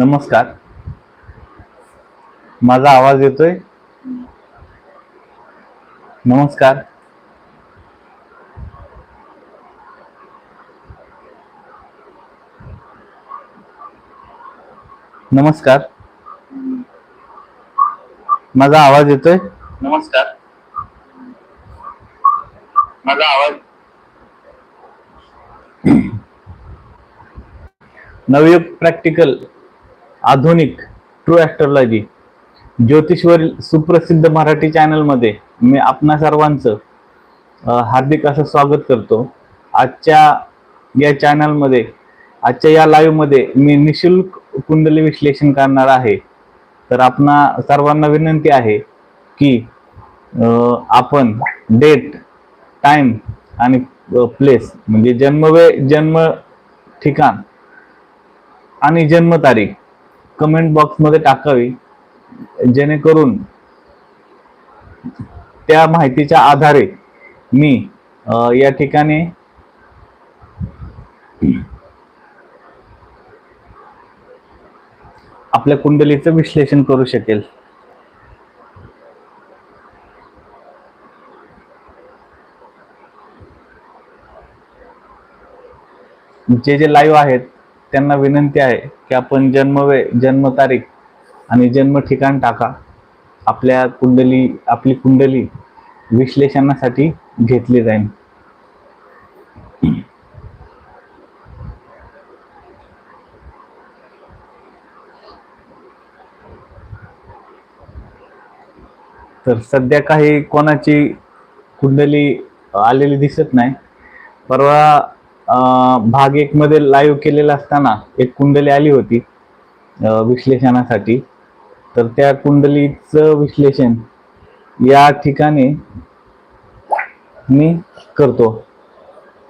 नमस्कार. माझा आवाज येतोय? नमस्कार. नमस्कार. माझा आवाज येतोय? नमस्कार. माझा आवाज नवयुग प्रॅक्टिकल. आधुनिक ट्रू ॲस्ट्रॉलॉजी ज्योतिषवरील सुप्रसिद्ध मराठी चॅनलमध्ये मी आपणा सर्वांचं हार्दिक असं स्वागत करतो. आजच्या या चॅनलमध्ये आजच्या या लाईव्हमध्ये मी निशुल्क कुंडली विश्लेषण करणार आहे. तर आपणा सर्वांना विनंती आहे की आपण डेट टाइम आणि प्लेस म्हणजे जन्मवे जन्म ठिकाण आणि जन्मतारीख कमेंट बॉक्समध्ये टाकावी. जेणेकरून त्या माहितीच्या आधारे मी या ठिकाणी आपल्या कुंडलीचं विश्लेषण करू शकेल. जे जे लाईव्ह आहेत त्यांना विनंती आहे की आपण जन्मवेळ जन्मतारीख आणि जन्म ठिकाण टाका. आपल्या कुंडली आपली कुंडली विश्लेषणासाठी घेतली जाईल. तर सध्या काही कोणाची कुंडली आलेली दिसत नाही. परवा भाग एक मध्ये लाईव्ह केलेला असताना एक कुंडली आली होती विश्लेषणासाठी. तर त्या कुंडलीचं विश्लेषण या ठिकाणी मी करतो.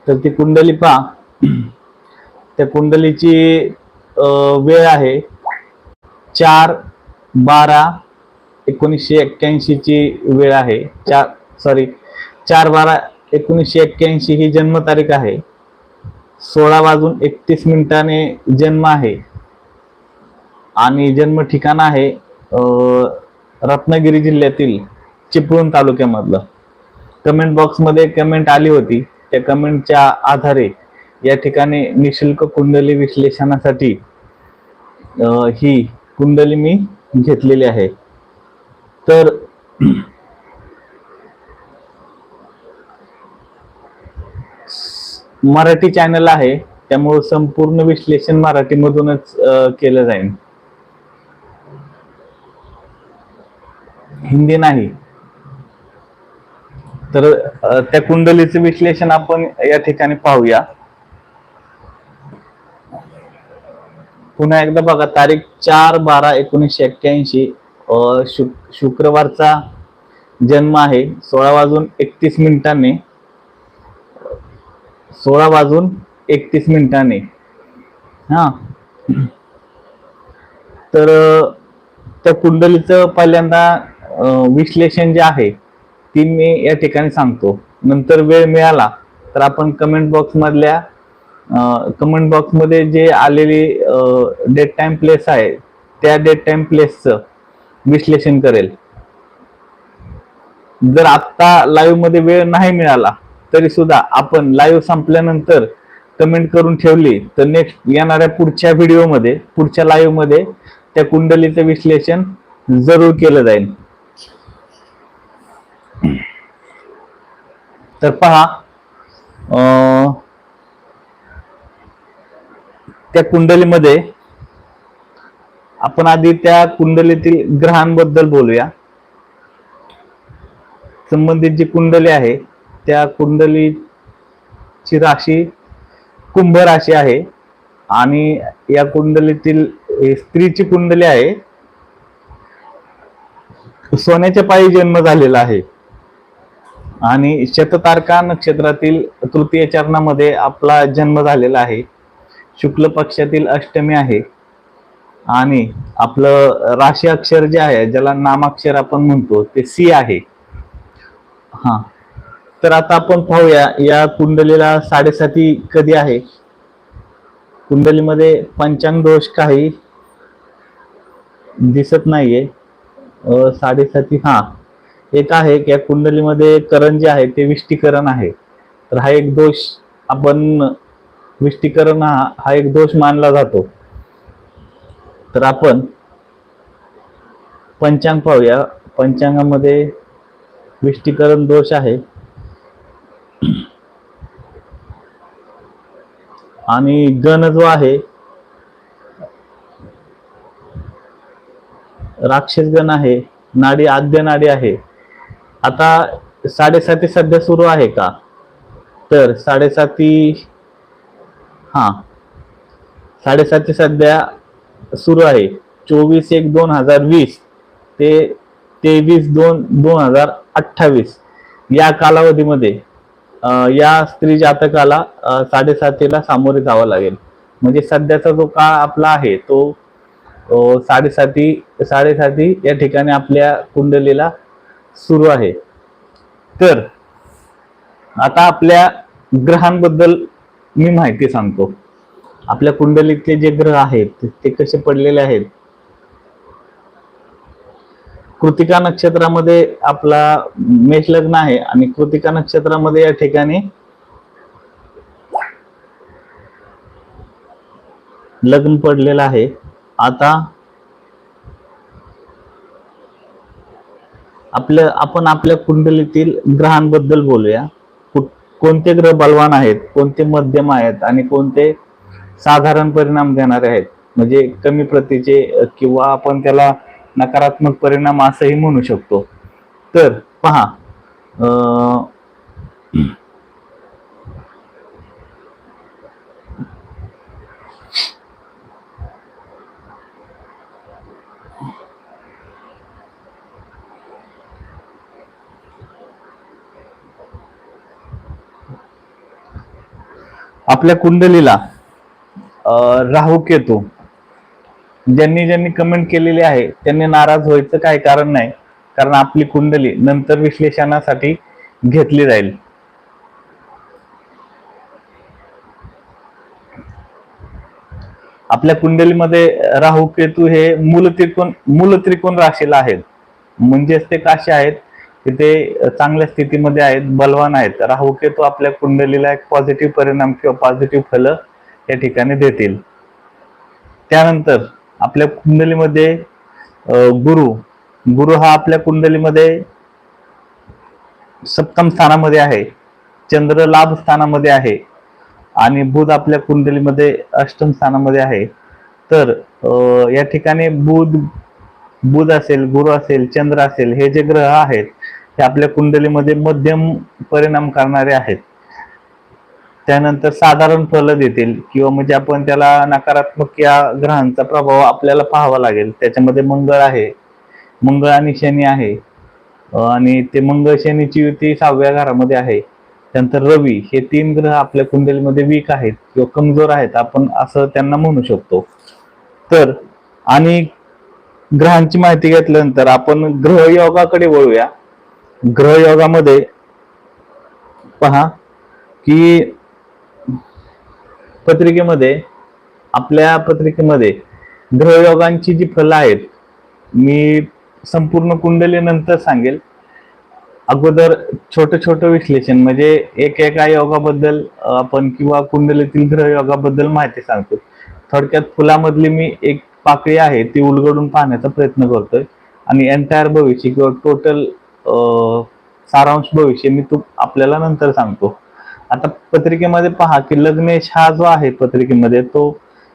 तर ती कुंडली पहा. त्या कुंडलीची वेळ आहे चार बारा एकोणीसशे एक्क्याऐंशी ची वेळ आहे. चार सॉरी चार बारा एकोणीसशे एक्क्याऐंशी ही जन्मतारीख आहे. सोळा वाजून एकतीस मिनिटाने जन्म आहे. आणि जन्म ठिकाण आहे रत्नागिरी जिल्ह्यातील चिपळूण तालुक्यामधलं. कमेंट बॉक्समध्ये कमेंट आली होती. त्या कमेंटच्या आधारे या ठिकाणी निशुल्क कुंडली विश्लेषणासाठी ही कुंडली मी घेतलेली आहे. तर मराठी चॅनल आहे त्यामुळे संपूर्ण विश्लेषण मराठीमधूनच केलं जाईल. हिंदी नाही. तर त्या कुंडलीचं विश्लेषण आपण या ठिकाणी पाहूया. पुन्हा एकदा बघा तारीख चार बारा एकोणीसशे एक्क्याऐंशी शुक शुक्रवारचा जन्म आहे सोळा वाजून एकतीस मिनिटांनी. सोळा वाजून एकतीस मिनिटांनी. हा. तर त्या कुंडलीचं पहिल्यांदा विश्लेषण जे आहे ती मी या ठिकाणी सांगतो. नंतर वेळ मिळाला तर आपण कमेंट बॉक्स मधल्या कमेंट बॉक्समध्ये जे आलेली डेट टाइम प्लेस आहे त्या डेट टाइम प्लेसचं विश्लेषण करेल. जर आत्ता लाईव्हमध्ये वेळ नाही मिळाला तरी सुद्धा आपण लाईव्ह संपल्यानंतर कमेंट करून ठेवली तर नेक्स्ट येणाऱ्या पुढच्या व्हिडिओमध्ये पुढच्या लाईव्हमध्ये त्या कुंडलीचं विश्लेषण जरूर केलं जाईल. तर पहा अं, त्या कुंडलीमध्ये आपण आधी त्या कुंडलीतील ग्रहांबद्दल बोलूया. संबंधित जी कुंडली आहे त्या कुंडलीची राशी कुंभ राशी आहे. आणि या कुंडलीतील स्त्रीची कुंडली आहे. सोन्याच्या पायी जन्म झालेला आहे. आणि शततारका नक्षत्रातील तृतीय चरणामध्ये आपला जन्म झालेला आहे. शुक्ल पक्षातील अष्टमी आहे. आणि आपलं राशी अक्षर जे आहे ज्याला नामाक्षर आपण म्हणतो ते सी आहे. हा. तर आता आपण पाहूया या कुंडलीला साडेसाती कधी आहे? कुंडलीमध्ये पंचांग दोष काही दिसत नाहीये. साडेसाती हा. एक आहे की या कुंडलीमध्ये करण जे आहे ते विष्टीकरण आहे. तर हा एक दोष आपण विष्टीकरण हा हा एक दोष मानला जातो. तर आपण पंचांग पाहूया. पंचांगामध्ये विष्टीकरण दोष आहे. आणि गण जो आहे राक्षस गण आहे नाडी आद्य नाडी आहे. आता साडेसाती सध्या सुरू आहे का? तर साडेसाती हा. साडेसाती सध्या सुरू आहे. चोवीस एक दोन हजार वीस ते तेवीस दोन दोन हजार अठ्ठावीस या कालावधीमध्ये. या स्त्री जातकाला साडेसातीला सामोरे जावं लागेल. म्हणजे सध्याचा जो काळ आपला आहे तो साडेसाती साडेसाती या ठिकाणी आपल्या कुंडलीला सुरू आहे. तर आता आपल्या ग्रहांबद्दल मी माहिती सांगतो. आपल्या कुंडलीतले जे ग्रह आहेत ते कसे पडलेले आहेत कृतिका नक्षत्रामध्ये आपला मेष लग्न आहे आणि कृतिका नक्षत्रामध्ये या ठिकाणी लग्न पडलेलं आहे. आता आपल्या आपण आपल्या कुंडलीतील ग्रहांबद्दल बोलूया. कोणते ग्रह बलवान आहेत कोणते मध्यम आहेत आणि कोणते साधारण परिणाम देणारे आहेत? म्हणजे कमी प्रतीचे किंवा आपण त्याला नकारात्मक परिणाम असंही म्हणू शकतो. तर पहा आपल्या कुंडलीला राहू केतू. ज्यांनी ज्यांनी कमेंट केलेली आहे त्यांनी नाराज व्हायचं काही कारण नाही. कारण आपली कुंडली नंतर विश्लेषणासाठी घेतली जाईल. आपल्या कुंडलीमध्ये राहू केतू हे मूल त्रिकोण मूल त्रिकोण राशीला आहेत. म्हणजेच ते कसे आहेत. की ते चांगल्या स्थितीमध्ये आहेत बलवान आहेत. राहू केतू आपल्या कुंडलीला एक पॉझिटिव्ह परिणाम किंवा पॉझिटिव्ह फलं या ठिकाणी देतील. त्यानंतर आपल्या कुंडलीमध्ये गुरु गुरु हा आपल्या कुंडलीमध्ये सप्तम स्थानामध्ये आहे. चंद्र लाभ स्थानामध्ये आहे. आणि बुध आपल्या कुंडलीमध्ये अष्टम स्थानामध्ये आहे. तर या ठिकाणी बुध बुध असेल गुरु असेल चंद्र असेल हे जे ग्रह आहेत हे आपल्या कुंडलीमध्ये मध्यम परिणाम करणारे आहेत. त्यानंतर साधारण फलं देतील किंवा म्हणजे आपण त्याला नकारात्मक या ग्रहांचा प्रभाव आपल्याला पाहावा लागेल. त्याच्यामध्ये मंगळ आहे. मंगळ आणि शनी आहे. आणि ते मंगळ शनीची युती सहाव्या घरामध्ये आहे. त्यानंतर रवी हे तीन ग्रह आपल्या कुंडलीमध्ये वीक आहेत किंवा कमजोर आहेत आपण असं त्यांना म्हणू शकतो. तर आणि ग्रहांची माहिती घेतल्यानंतर आपण ग्रहयोगाकडे वळूया. ग्रहयोगामध्ये पहा की पत्रिकेमध्ये आपल्या पत्रिकेमध्ये ग्रहयोगांची जी फलं आहेत मी संपूर्ण कुंडली नंतर सांगेल. अगोदर छोटं छोटं विश्लेषण म्हणजे एक एका योगाबद्दल आपण किंवा कुंडलीतील ग्रहयोगाबद्दल माहिती सांगतो. थोडक्यात फुलामधली मी एक पाकळी आहे ती उलगडून पाहण्याचा प्रयत्न करतोय. आणि एन्टायर भविष्य किंवा टोटल सारांश भविष्य मी तू आपल्याला नंतर सांगतो. आता पत्रिकेमध्ये पहा की लग्नेश हा जो आहे पत्रिकेमध्ये तो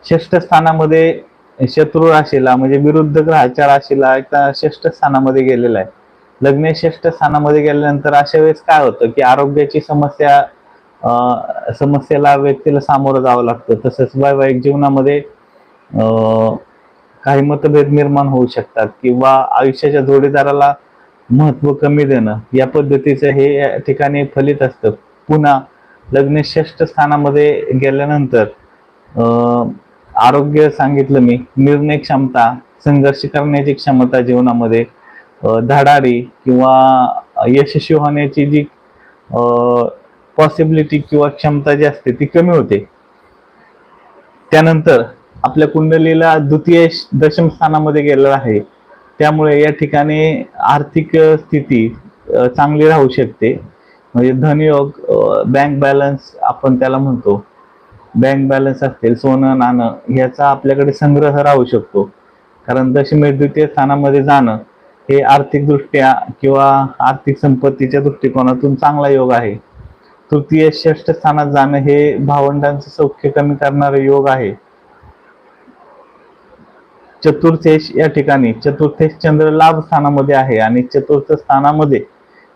षष्ठ स्थानामध्ये शत्रू राशीला म्हणजे विरुद्ध ग्रहाच्या राशीला एका षष्ठ स्थानामध्ये गेलेला आहे. लग्नेश षष्ठ स्थानामध्ये गेल्यानंतर अशा वेळेस काय होतं की आरोग्याची समस्या समस्येला व्यक्तीला सामोरं जावं लागतं. तसंच वैवाहिक जीवनामध्ये काही मतभेद निर्माण होऊ शकतात किंवा आयुष्याच्या जोडीदाराला महत्त्व कमी देणं या पद्धतीचं हे या ठिकाणी फलित असतं. पुन्हा लग्न स्थानामध्ये गेल्यानंतर आरोग्य सांगितलं मी. निर्णय क्षमता संघर्ष करण्याची क्षमता जीवनामध्ये धडाडी किंवा यशस्वी होण्याची जी पॉसिबिलिटी किंवा क्षमता जी असते ती कमी होते. त्यानंतर आपल्या कुंडलीला द्वितीय दशम स्थानामध्ये गेलेला आहे. त्यामुळे या ठिकाणी आर्थिक स्थिती चांगली राहू शकते. म्हणजे धनयोग बँक बॅलन्स आपण त्याला म्हणतो. बँक बॅलन्स असतील सोनं नाणं ह्याचा आपल्याकडे संग्रह राहू शकतो. कारण दशमी द्वितीय स्थानामध्ये जाणं हे आर्थिकदृष्ट्या किंवा आर्थिक संपत्तीच्या दृष्टिकोनातून चांगला योग आहे. तृतीय षष्ठ स्थानात जाणं हे भावंडांचं सौख्य कमी करणारे योग आहे. चतुर्थेश या ठिकाणी चतुर्थेश चंद्र लाभ स्थानामध्ये आहे आणि चतुर्थ स्थानामध्ये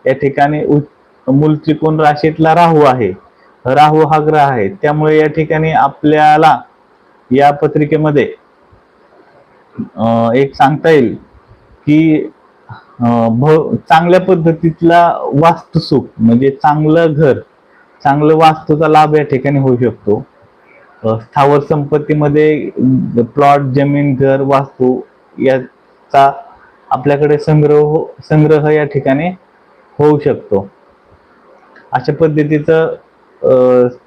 या ठिकाणी उ- मूल त्रिकोण राशीतला राहू आहे. राहू हा ग्रह आहे. त्यामुळे या ठिकाणी आपल्याला या पत्रिकेमध्ये एक सांगता येईल की चांगल्या पद्धतीतला वास्तुसुख म्हणजे चांगलं घर चांगलं वास्तूचा लाभ या ठिकाणी होऊ शकतो. स्थावर संपत्तीमध्ये प्लॉट जमीन घर वास्तू याचा आपल्याकडे संग्रह हो- संग्रह या ठिकाणी होऊ शकतो. अशा पद्धतीचं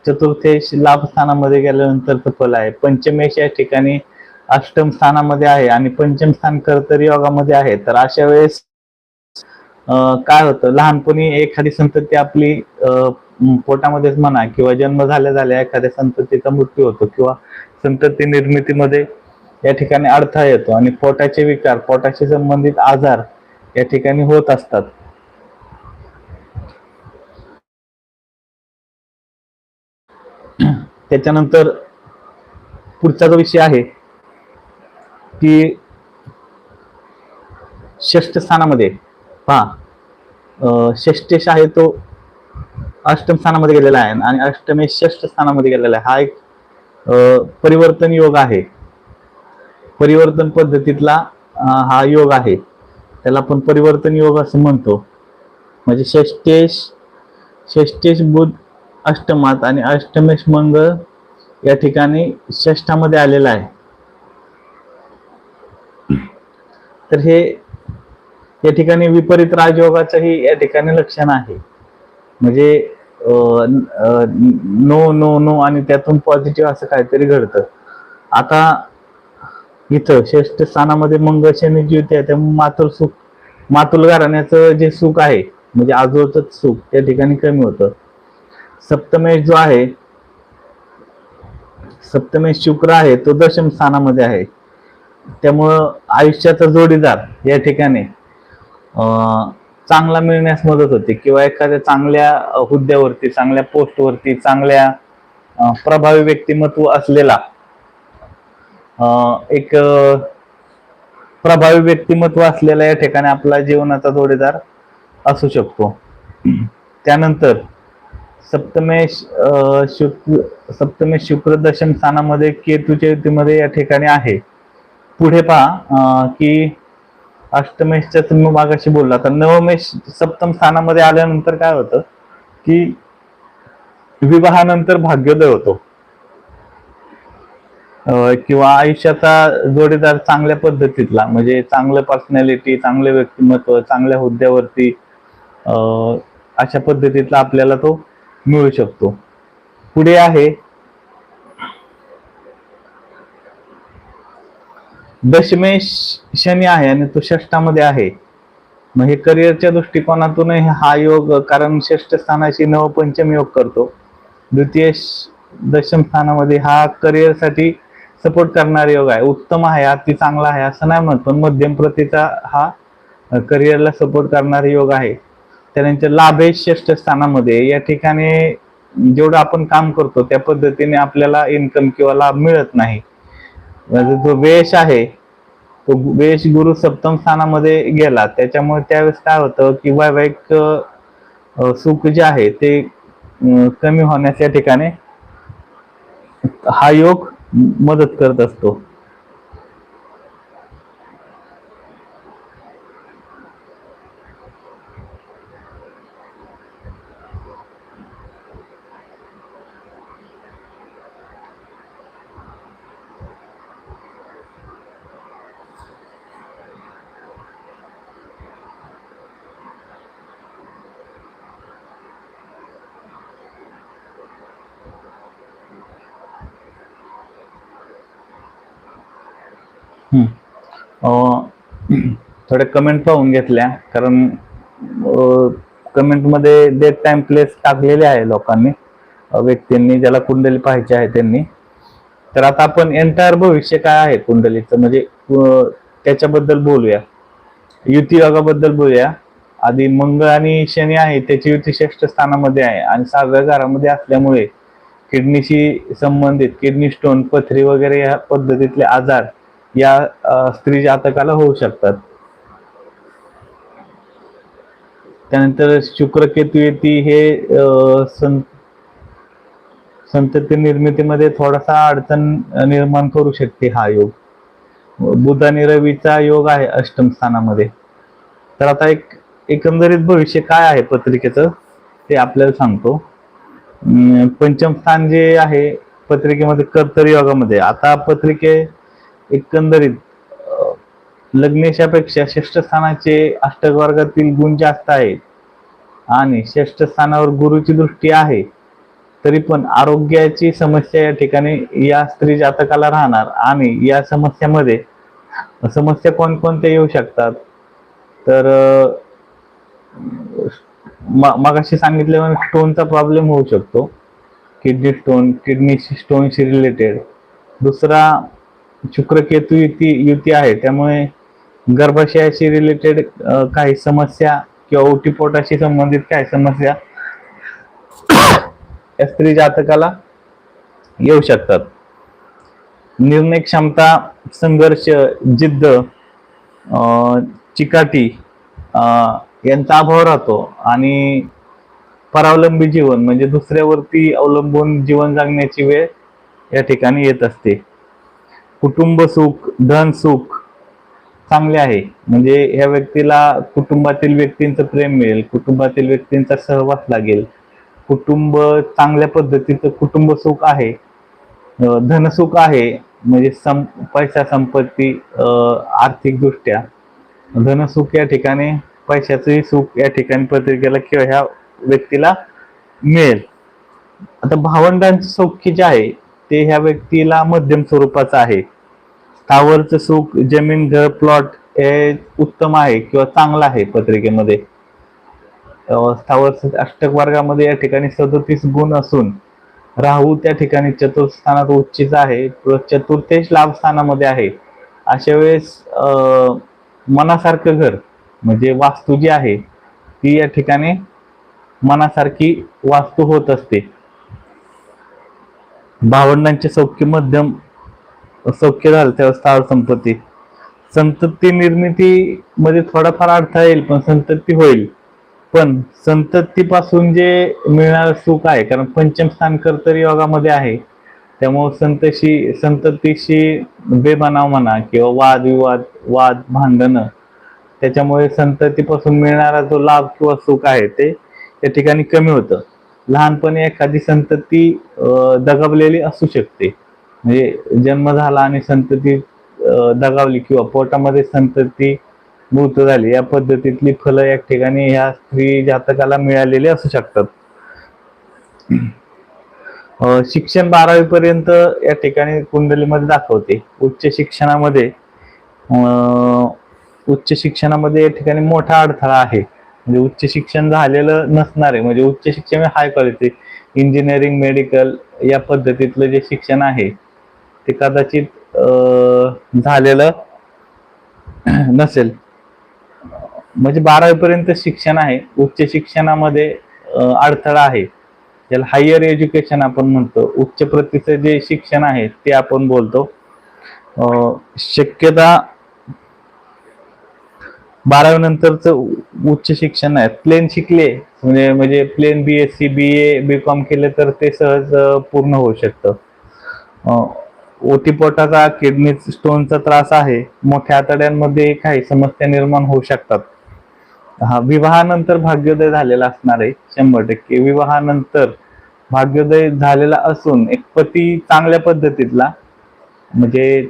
चतुर्थेश लाभ स्थानामध्ये गेल्यानंतरचं फल आहे. पंचमेश या ठिकाणी अष्टम स्थानामध्ये आहे आणि पंचम स्थान कर्तरी योगामध्ये आहे. तर अशा वेळेस काय होतं? लहानपणी एखादी संतती आपली पोटामध्येच म्हणा किंवा जन्म झाल्या झाल्या एखाद्या संततीचा मृत्यू होतो किंवा संतती निर्मितीमध्ये या ठिकाणी अडथळा येतो आणि पोटाचे विकार पोटाशी संबंधित आजार या ठिकाणी होत असतात. त्याच्यानंतर पुढचा जो विषय आहे की षष्ठ स्थानामध्ये पहा षष्टेश आहे तो अष्टम स्थानामध्ये गेलेला आहे आणि अष्टमेश षष्ठ स्थानामध्ये गेलेला आहे. हा एक अं, परिवर्तन योग आहे. परिवर्तन पद्धतीतला हा योग आहे. त्याला आपण परिवर्तन योग असं म्हणतो. म्हणजे षष्टेश षष्टेश बुध अष्टमात आणि अष्टमेश मंगळ या ठिकाणी षष्ठामध्ये आलेला आहे. तर हे या ठिकाणी विपरीत राजयोगाचंही या ठिकाणी लक्षण आहे. म्हणजे नो नो नो आणि त्यातून पॉझिटिव्ह असं काहीतरी घडतं. आता इथं श्रेष्ठ स्थानामध्ये मंगळ शनी युती आहे त्यामुळे मातुल सुख मातुल घराण्याचं जे सुख आहे म्हणजे आजोळचं सुख त्या ठिकाणी कमी होतं. सप्तमेश जो आहे सप्तमेश शुक्र आहे तो दशम स्थानामध्ये आहे. त्यामुळं आयुष्याचा जोडीदार या ठिकाणी चांगला मिळण्यास मदत होते किंवा एखाद्या चांगल्या हुद्द्यावरती चांगल्या पोस्टवरती चांगल्या प्रभावी व्यक्तिमत्व असलेला एक प्रभावी व्यक्तिमत्व असलेला या ठिकाणी आपला जीवनाचा जोडीदार असू शकतो. त्यानंतर सप्तमेश शुक्र सप्तमेश शुक्र दशम स्थानामध्ये केतूच्या युतीमध्ये या ठिकाणी आहे. पुढे पहा की अष्टमेशच्या तुम्ही मागाशी बोलला तर नवमेश सप्तम स्थानामध्ये आल्यानंतर काय होतं की विवाहानंतर भाग्योदय होतो. किंवा आयुष्याचा जोडीदार चांगल्या पद्धतीतला म्हणजे चांगलं पर्सनॅलिटी चांगलं व्यक्तिमत्व चांगल्या हुद्द्यावरती अशा पद्धतीतला आपल्याला तो मिळू शकतो. पुढे आहे. दशमेश शनी आहे आणि तो षष्टामध्ये आहे. मग हे करिअरच्या दृष्टिकोनातून हा योग कारण षष्ठ स्थानाशी नवपंचम योग करतो. द्वितीय दशम स्थानामध्ये हा करिअरसाठी सपोर्ट करणारा योग आहे. उत्तम आहे अति चांगला आहे असं नाही म्हणत पण मध्यम प्रतीचा हा करिअरला सपोर्ट करणारा योग आहे. त्यानंतर लाभेश श्रेष्ठ स्थानामध्ये या ठिकाणी जेवढं आपण काम करतो त्या पद्धतीने आपल्याला इन्कम किंवा लाभ मिळत नाही. म्हणजे जो वेश आहे तो वेश गुरु सप्तम स्थानामध्ये गेला. त्याच्यामुळे त्यावेळेस काय होतं की वैवाहिक सुख जे आहे ते कमी होण्यास या ठिकाणी हा योग मदत करत असतो. थोड्या कमेंट पाहून घेतल्या. कारण कमेंटमध्ये डेट टाइम प्लेस टाकलेले आहे लोकांनी. व्यक्तींनी ज्याला कुंडली पाहायची आहे त्यांनी. तर आता आपण एंटायर भविष्य काय आहे कुंडलीचं? म्हणजे त्याच्याबद्दल बोलूया. युती योगाबद्दल बोलूया. आधी मंगळ आणि शनी आहे त्याची युती श्रेष्ठ स्थानामध्ये आहे. आणि सहाव्या घरामध्ये असल्यामुळे किडनीशी संबंधित किडनी स्टोन पथरी वगैरे या पद्धतीतले आजार या स्त्री जातकाला होऊ शकतात. त्यानंतर शुक्रकेतू येती हे सं- संतती निर्मितीमध्ये थोडासा अडचण निर्माण करू शकते हा योग. बुध आणि रवीचा योग आहे अष्टम स्थानामध्ये. तर आता एक एकंदरीत भविष्य काय आहे पत्रिकेचं ते आपल्याला सांगतो. पंचम स्थान जे आहे पत्रिकेमध्ये कर्तरी योगामध्ये आता पत्रिके एकंदरीत लग्नेशापेक्षा षष्ठ स्थानाचे अष्टक वर्गातील गुण जास्त आहेत. आणि षष्ठ स्थानावर गुरुची दृष्टी आहे तरी पण आरोग्याची समस्या या ठिकाणी या स्त्री जातकाला राहणार. आणि या समस्यामध्ये समस्या कोणकोणत्या येऊ शकतात? तर म- मगाशी सांगितल्यामुळे स्टोनचा प्रॉब्लेम होऊ शकतो. किडनी स्टोन किडनीशी स्टोनशी रिलेटेड दुसरा शुक्रकेतू युती युती आहे. त्यामुळे गर्भाशयाशी रिलेटेड काही समस्या किंवा ओटीपोटाशी संबंधित काही समस्या या स्त्री जातकाला येऊ शकतात. निर्णय क्षमता संघर्ष जिद्द चिकाटी यांचा अभाव राहतो. आणि परावलंबी जीवन म्हणजे दुसऱ्यावरती अवलंबून जीवन जगण्याची वेळ या ठिकाणी येत असते. कुटुंब सुख धन सुख चांगले आहे. म्हणजे ह्या व्यक्तीला कुटुंबातील व्यक्तींचं प्रेम मिळेल कुटुंबातील व्यक्तींचा सहवास लागेल. कुटुंब चांगल्या पद्धतीचं कुटुंब सुख आहे. धनसुख आहे. म्हणजे सं पैसा संपत्ती आर्थिकदृष्ट्या. धनसुख या ठिकाणी पैशाचंही सुख या ठिकाणी पत्रिकेला किंवा ह्या व्यक्तीला मिळेल. आता भावंडांचं सौख्य जे आहे ते ह्या व्यक्तीला मध्यम स्वरूपाचं आहे. स्थावरचं सुख जमीन घर प्लॉट हे उत्तम आहे किंवा चांगलं आहे पत्रिकेमध्ये. स्थावर अष्टक वर्गामध्ये या ठिकाणी सदतीस गुण असून राहू त्या ठिकाणी चतुर्थ स्थानात उच्चीच आहे. चतुर्थेश लाभ स्थानामध्ये आहे. अशा वेळेस मनासारखं घर म्हणजे वास्तू जी आहे ती या ठिकाणी मनासारखी वास्तू होत असते. भावंडांचे सौख्य मध्यम सौख्य झालं तेव्हा स्थावर संपत्ती. संतती निर्मिती मध्ये थोडाफार अडथळा येईल पण संतती होईल. पण संततीपासून जे मिळणारं सुख आहे कारण पंचम स्थान कर्तरी योगामध्ये आहे त्यामुळे संतशी संततीशी बेबनाव म्हणा किंवा वादविवाद वाद भांडणं त्याच्यामुळे संततीपासून मिळणारा जो लाभ किंवा सुख आहे ते या ठिकाणी कमी होतं. लहानपणी एखादी संतती दगावलेली असू शकते. म्हणजे जन्म झाला आणि संतती दगावली किंवा पोटामध्ये संतती मृत झाली. या पद्धतीतली फलं या ठिकाणी ह्या स्त्री जातकाला मिळालेली असू शकतात. शिक्षण बारावी पर्यंत या ठिकाणी कुंडलीमध्ये दाखवते. उच्च शिक्षणामध्ये उच्च शिक्षणामध्ये या ठिकाणी मोठा अडथळा आहे. म्हणजे उच्च शिक्षण झालेलं नसणार आहे. म्हणजे उच्च शिक्षण हाय क्वालिटी इंजिनिअरिंग मेडिकल या पद्धतीतलं जे शिक्षण आहे ते कदाचित झालेलं नसेल. म्हणजे बारावी पर्यंत शिक्षण आहे. उच्च शिक्षणामध्ये अडथळा आहे. ज्याला हायर एज्युकेशन आपण म्हणतो. उच्च प्रतीचं जे शिक्षण आहे ते आपण बोलतो. शक्यता बारावी नंतरच उच्च शिक्षण आहे प्लेन शिकले म्हणजे म्हणजे plain B S C B A B com केले तर ते सहज पूर्ण होऊ शकतं. ओटीपोटाचा किडनी स्टोनचा त्रास आहे. मोठ्या आतड्यांमध्ये काही समस्या निर्माण होऊ शकतात. हा विवाहानंतर भाग्योदय झालेला असणार आहे शंभर टक्के. विवाहानंतर भाग्योदय झालेला असून एक पती चांगल्या पद्धतीतला म्हणजे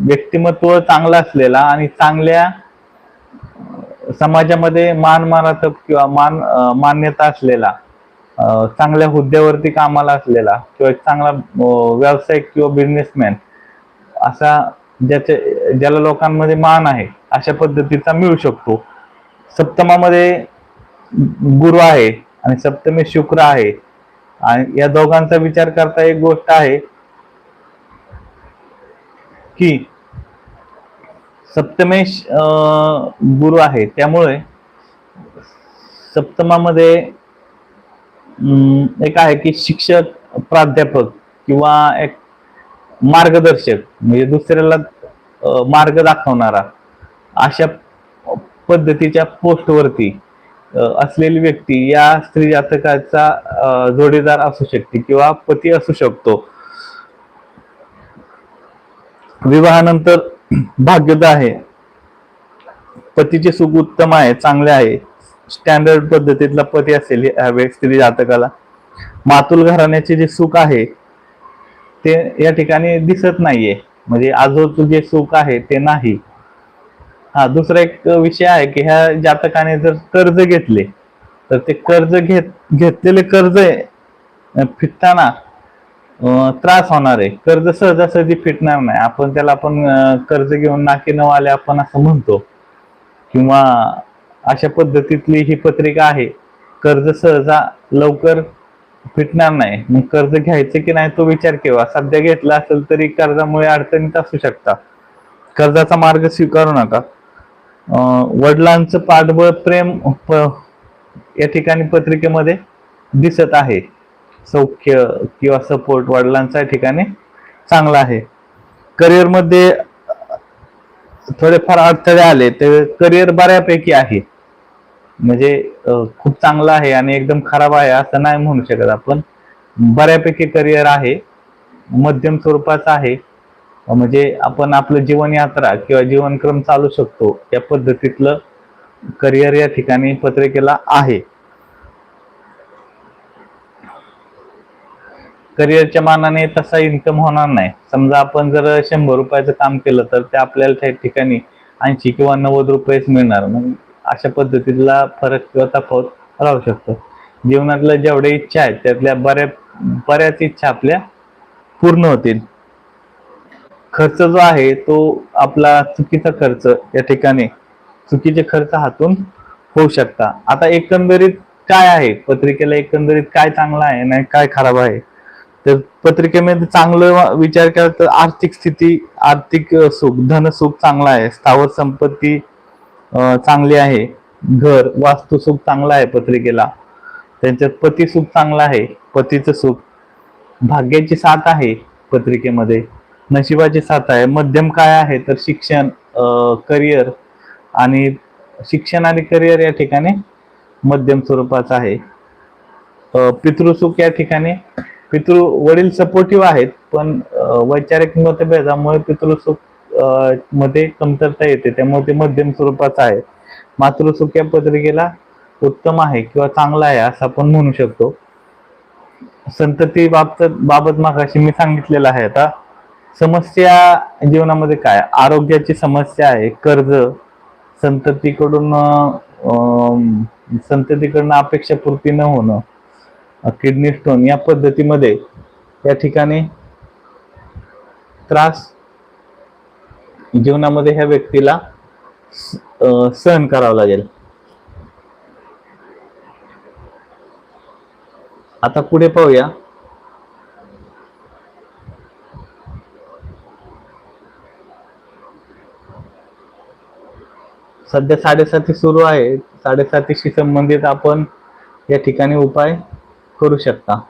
व्यक्तिमत्व चांगला असलेला आणि चांगल्या समाजामध्ये मान मानातप किंवा मान मान्यता असलेला चांगल्या हुद्द्यावरती कामाला असलेला किंवा एक चांगला व्यावसायिक किंवा बिझनेसमॅन असा ज्याचे ज्याला लोकांमध्ये मान आहे अशा पद्धतीचा मिळू शकतो. सप्तमामध्ये गुरु आहे आणि सप्तमी शुक्र आहे. आणि या दोघांचा विचार करता एक गोष्ट आहे की सप्तमेश गुरु आहे. त्यामुळे सप्तमामध्ये एक आहे की शिक्षक प्राध्यापक किंवा एक मार्गदर्शक म्हणजे दुसऱ्याला मार्ग दाखवणारा अशा पद्धतीच्या पोस्टवरती असलेली व्यक्ती या स्त्री जातकाचा जोडीदार असू शकते किंवा पती असू शकतो. विवाहानंतर भाग्यदा आहे. पतीचे सुख उत्तम आहे चांगले आहे. स्टँडर्ड पद्धतीतला पती असेल या स्त्री जातकाला. मातुल घराण्याचे जे सुख आहे ते या ठिकाणी दिसत नाहीये. म्हणजे आजोच जे सुख आहे ते नाही. हा दुसरा एक विषय आहे की ह्या जातकाने जर कर्ज घेतले तर ते कर्ज घेत घेतलेले कर्ज आहे, फिटताना त्रास होणार आहे. कर्ज सहजासहजी फिटणार नाही. आपण त्याला आपण कर्ज घेऊन नाके न आले आपण असं म्हणतो. किंवा अशा पद्धतीतली ही पत्रिका आहे. कर्ज सहजा लवकर फिटणार नाही. मग कर्ज घ्यायचं की नाही तो विचार केव्हा सध्या घेतला असेल तरी कर्जामुळे अडचणीत असू शकता. कर्जाचा मार्ग स्वीकारू नका. वडिलांचं पाठबळ प्रेम प- या ठिकाणी पत्रिकेमध्ये दिसत आहे. सौख्य किंवा सपोर्ट वडिलांचा या ठिकाणी चांगला आहे. करिअरमध्ये थोडेफार अडथळे आले. तर करिअर बऱ्यापैकी आहे. म्हणजे खूप चांगलं आहे आणि एकदम खराब आहे असं नाही म्हणू शकत आपण. बऱ्यापैकी करिअर आहे मध्यम स्वरूपाचं आहे. म्हणजे आपण आपलं जीवनयात्रा किंवा जीवनक्रम चालू शकतो या पद्धतीतलं करिअर या ठिकाणी पत्रिकेला आहे. करिअरच्या मानाने तसा इन्कम होणार नाही. समजा आपण जर शंभर रुपयाचं काम केलं तर ते आपल्याला त्या ठिकाणी ऐंशी किंवा नव्वद रुपयेच मिळणार. मग अशा पद्धतीतला फरक किंवा तफावत राहू शकतो. जीवनातल्या जेवढ्या इच्छा आहेत त्यातल्या बऱ्या बऱ्याच इच्छा आपल्या पूर्ण होतील. खर्च जो आहे तो आपला चुकीचा खर्च या ठिकाणी चुकीचे खर्च हातून होऊ शकता. आता एकंदरीत काय आहे? पत्रिकेला एकंदरीत काय चांगलं आहे नाही काय खराब आहे? तर पत्रिकेमध्ये चांगलं विचार केला तर आर्थिक स्थिती आर्थिक सुख धन सुख चांगला आहे. स्थावर संपत्ती चांगली आहे. घर वास्तू सुख चांगला आहे पत्रिकेला. त्यांच्यात पती सुख चांगला आहे पतीचं सुख. भाग्याची साथ आहे पत्रिकेमध्ये. नशिबाची साथ आहे. मध्यम काय आहे तर शिक्षण करिअर आणि शिक्षण आणि करिअर या ठिकाणी मध्यम स्वरूपाचं आहे. पितृसुख या ठिकाणी पितृ वडील सपोर्टिव्ह आहेत पण वैचारिक मतभेदामुळे पितृसुख मध्ये कमतरता येते. त्यामुळे ते मध्यम स्वरूपाचं आहे. मात्र सुख्या पत्रिकेला उत्तम आहे किंवा चांगला आहे असं आपण म्हणू शकतो. संतती बाबत बाबत मागाशी मी सांगितलेलं आहे आता. समस्या जीवनामध्ये काय? आरोग्याची समस्या आहे कर्ज. संततीकडून संततीकडनं अपेक्षा पूर्ती न होणं किडनी स्टोन या पद्धतीमध्ये या ठिकाणी त्रास जीवनामध्ये ह्या व्यक्तीला सहन करावं लागेल. आता पुढे पाहूया. सध्या साडेसाती सुरू आहे. साडेसातीशी संबंधित आपण या ठिकाणी उपाय करू शकता.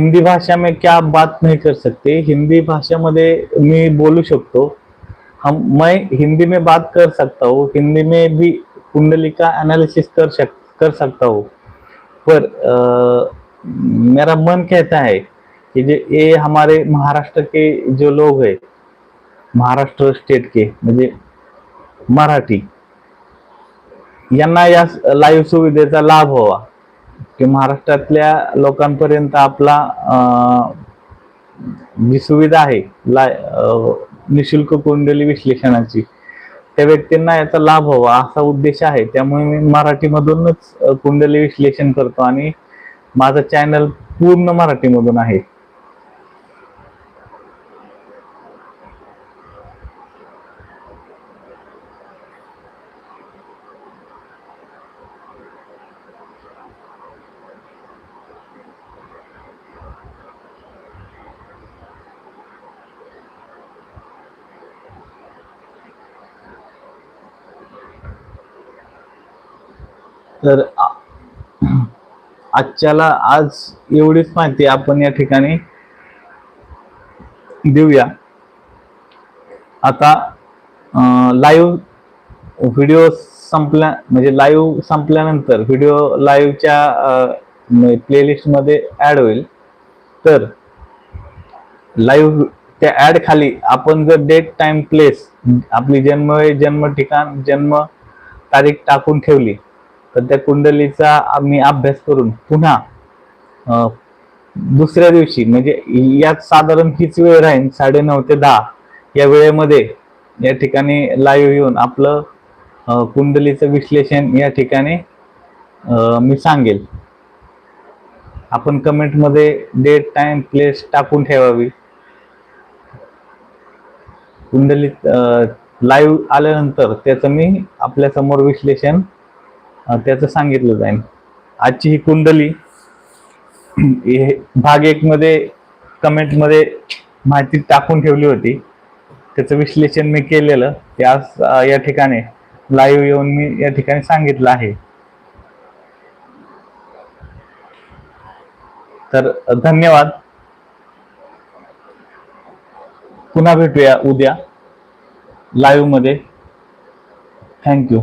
हिंदी भाषा में क्या आप बात नहीं कर सकते? हिंदी भाषा में मैं बोलू शकतो. हम मैं हिंदी में बात कर सकता हूँ. हिंदी में भी कुंडली का एनालिसिस कर सक कर सकता हूँ. पर अ, मेरा मन कहता है कि जो ये हमारे महाराष्ट्र के जो लोग हैं महाराष्ट्र स्टेट के म्हणजे मराठी या लाईव्ह सुविधेचा लाभ व्हावा. की महाराष्ट्रातल्या लोकांपर्यंत आपला जी सुविधा आहे ला निशुल्क कुंडली विश्लेषणाची त्या व्यक्तींना याचा लाभ व्हावा असा उद्देश आहे. त्यामुळे मी मराठीमधूनच कुंडली विश्लेषण करतो आणि माझा चॅनल पूर्ण मराठीमधून आहे. तर आजच्याला आज एवढीच माहिती आपण या ठिकाणी देऊया. आता लाईव्ह व्हिडिओ संपल्या म्हणजे लाईव्ह संपल्यानंतर व्हिडिओ लाईव्हच्या प्लेलिस्टमध्ये ॲड ऍड होईल. तर लाईव्ह त्या ऍड खाली आपण जर डेट टाइम प्लेस आपली जन्म जन्म ठिकाण जन्म तारीख टाकून ठेवली तर त्या कुंडलीचा आम्ही अभ्यास करून पुन्हा दुसऱ्या दिवशी म्हणजे यात साधारण हीच वेळ राहील साडे नऊ ते दहा. या वेळेमध्ये या ठिकाणी लाईव्ह येऊन आपलं कुंडलीचं विश्लेषण या ठिकाणी मी सांगेल. आपण कमेंटमध्ये डेट टाइम प्लेस टाकून ठेवावी. कुंडलीत लाईव्ह आल्यानंतर त्याचं मी आपल्यासमोर विश्लेषण त्याचं सांगितलं जाईल. आजची ही कुंडली भाग एक मध्ये कमेंटमध्ये माहिती टाकून ठेवली होती. त्याचं विश्लेषण मी केलेलं. ते आज या ठिकाणी लाईव्ह येऊन मी या ठिकाणी सांगितलं आहे. तर धन्यवाद. पुन्हा भेटूया उद्या लाईव्हमध्ये. थँक्यू